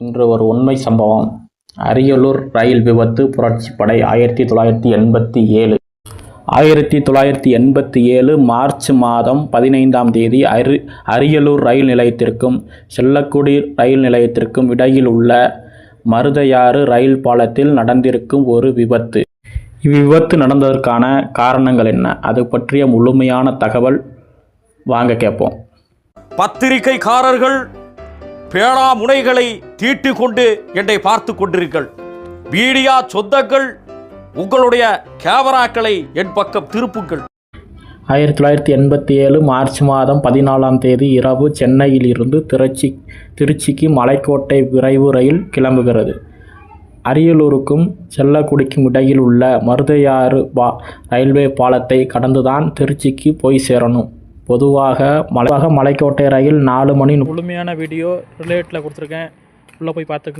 இன்று ஒரு உண்மை சம்பவம். அரியலூர் ரயில் விபத்து புரட்சிப்படை ஆயிரத்தி தொள்ளாயிரத்தி எண்பத்தி ஏழு. ஆயிரத்தி தொள்ளாயிரத்தி எண்பத்தி ஏழு மார்ச் மாதம் பதினைந்தாம் தேதி அரி அரியலூர் ரயில் நிலையத்திற்கும் செல்லக்குடி ரயில் நிலையத்திற்கும் இடையில் உள்ள மருதையாறு ரயில் பாலத்தில் நடந்திருக்கும் ஒரு விபத்து. இவ்விபத்து நடந்ததற்கான காரணங்கள் என்ன? அது பற்றிய முழுமையான தகவல் வாங்க கேட்போம். பத்திரிகைக்காரர்கள் பேனா முனைகளை தீட்டு கொண்டு என்னை பார்த்து கொண்டிருங்கள். மீடியா சொந்தங்கள் உங்களுடைய கேமராக்களை என் பக்கம் திருப்புங்கள். ஆயிரத்தி தொள்ளாயிரத்தி எண்பத்தி ஏழு மார்ச் மாதம் பதினாலாம் தேதி இரவு சென்னையிலிருந்து திருச்சி திருச்சிக்கு மலைக்கோட்டை விரைவு ரயில் கிளம்புகிறது. அரியலூருக்கும் செல்லக்குடிக்கும் இடையில் உள்ள மருதையாறு பா ரயில்வே பாலத்தை கடந்துதான் திருச்சிக்கு போய் சேரணும். பொதுவாக மலையாக மலைக்கோட்டை ரயில் நாலு மணி முழுமையான வீடியோ ரிலேட்டில் கொடுத்துருக்கேன். உள்ளே போய் பார்த்துக்கு